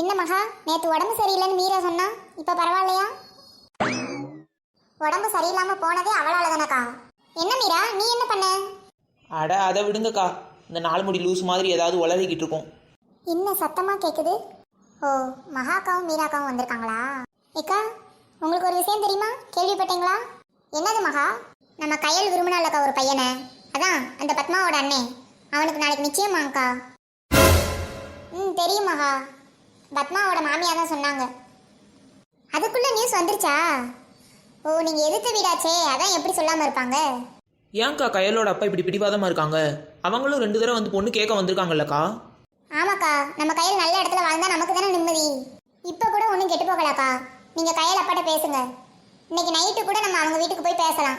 என்ன மகா? நேத்து உடம்பு சரியில்லைன்னு மீரா சொன்னா? இப்ப பரவாயில்லையா? உடம்பு சரியில்லாம போனதே அவளால தானக்கா என்ன மீரா? நீ என்ன பண்ண? அட அதை விடுங்கக்கா. இந்த நாலு முடி லூஸ் மாதிரி ஏதாவது உளறிக்கிட்டு இருக்கோம். என்ன சத்தமா கேக்குது? ஓ மகாக்காவும் மீராக்காவும் வந்திருக்காங்களா? ஏக்கா உங்களுக்கு ஒரு விஷயம் தெரியுமா? கேள்விப்பட்டீங்களா? என்னது மகா? நம்ம கையல் விரும்பினாலக்கா ஒரு பையனை. அதான் அந்த பத்மாவோட அண்ணே. அவனுக்கு நாளைக்கு நிச்சயமாங்க்கா ம் தெரியும் மகா. பத்மாவோட மாமியா தான் சொன்னாங்க. அதுக்குள்ள நியூஸ் வந்துருச்சா? ஓ நீங்க எதிர்த்த வீடாச்சே அதான் எப்படி சொல்லாம இருப்பாங்க? ஏன்க்கா கையலோட அப்பா இப்படி பிடிவாதமாக இருக்காங்க? அவங்களும் ரெண்டு தடவை வந்து பொண்ணு கேட்க வந்திருக்காங்கல்லக்கா? ஆமாக்கா நம்ம கையில் நல்ல இடத்துல வாழ்ந்தா நமக்கு தானே நிம்மதி. இப்போ கூட ஒன்றும் கெட்டு போகலாக்கா. நீங்க கையில் அப்பாட்ட பேசுங்க. இன்னைக்கு நைட்டு கூட நம்ம அவங்க வீட்டுக்கு போய் பேசலாம்.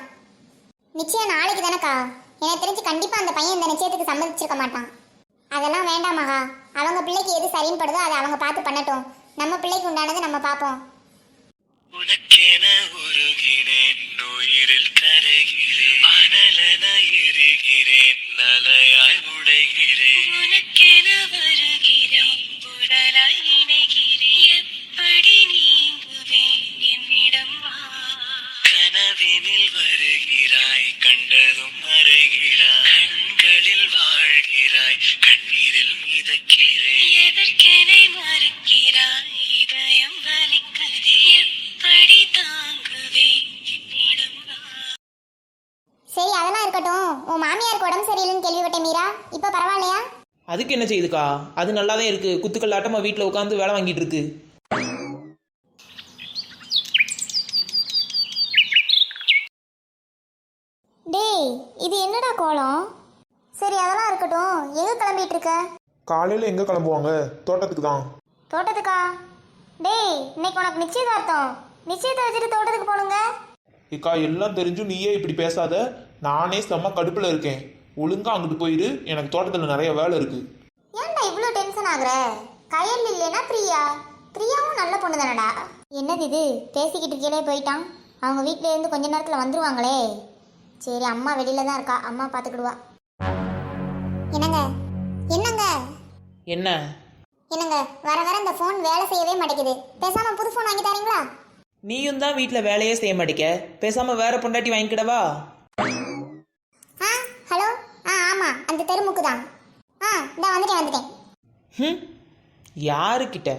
நிச்சயம் நாளைக்கு தானேக்கா? எனக்கு தெரிஞ்சு கண்டிப்பா அந்த பையன் இந்த நிச்சயத்துக்கு சம்மதிச்சிருக்க மாட்டான். அதெல்லாம் வேண்டாம் மகா. அவங்க பிள்ளைக்கு எது சரின்னு படுதோ அதை அவங்க பார்த்து பண்ணட்டும். நம்ம பிள்ளைக்கு உண்டானது நம்ம பார்ப்போம். உனக்கென உருகிறேன் உயிரில் கரைகிறேன். அனலென எரிகிறேன் நலையாய் உடைகிறேன். உனக்கென வருகிறேன் உடலாய் இணைகிறேன். எப்படி நீங்குவேன் என்னிடம் வா. கனவினில் வருகிறாய் கண்டதும் மறைகிறாய். கண்களில் வாழ்கிறாய் உன் மாமியாருக்கு உடம்பு சரியில்லைன்னு கேள்விப்பட்டேன் மீரா. இப்போ பரவாயில்லையா? அதுக்கு என்ன செய்யுதுக்கா? அது நல்லா தான் இருக்குது குத்துக்கல்லாட்டமாக வீட்டில் உட்காந்து வேலை வாங்கிட்டு இருக்கு. டேய் இது என்னடா கோலம்? சரி அதெல்லாம் இருக்கட்டும். எங்க கிளம்பிட்டு இருக்க? காலையில் எங்கே கிளம்புவாங்க? தோட்டத்துக்கு தான். தோட்டத்துக்கா? டேய் இன்னைக்கு உனக்கு நிச்சயதார்த்தம். நிச்சயத்தை வச்சுட்டு தோட்டத்துக்கு போகணுங்க. இக்கா எல்லாம் தெரிஞ்சும் நீயே இப்படி பேசாத. நானே செம்ம கடுப்பில் இருக்கேன். ஒழுங்கா அங்கிட்டு போயிரு. எனக்கு தோட்டத்தில் நிறைய வேலை இருக்கு. ஏன்டா இவ்வளோ டென்ஷன் ஆகுற? கையல் இல்லைன்னா பிரியா? பிரியாவும் நல்ல பொண்ணு தானடா. என்னது இது? பேசிக்கிட்டு கீழே போயிட்டான். அவங்க வீட்ல இருந்து கொஞ்ச நேரத்தில் வந்துருவாங்களே. சரி அம்மா வெளியில தான் இருக்கா. அம்மா பார்த்துக்கிடுவா என்னங்க? என்னங்க? என்ன? என்னங்க? வர வர இந்த ஃபோன் வேலை செய்யவே மாட்டேங்குது. பேசாம புது ஃபோன் வாங்கி தரீங்களா? நீயும் தான் வீட்டில் வேலையே செய்ய மாட்டேக்க. பேசாமல் வேற பொண்டாட்டி வாங்கிக்கிடவா? ஆ ஹலோ. ஆ ஆமா. அந்த தெருமுக்கு தான் ஆ இந்த வந்துட்டேன் வந்துட்டேன். ம் யாருக்கிட்ட?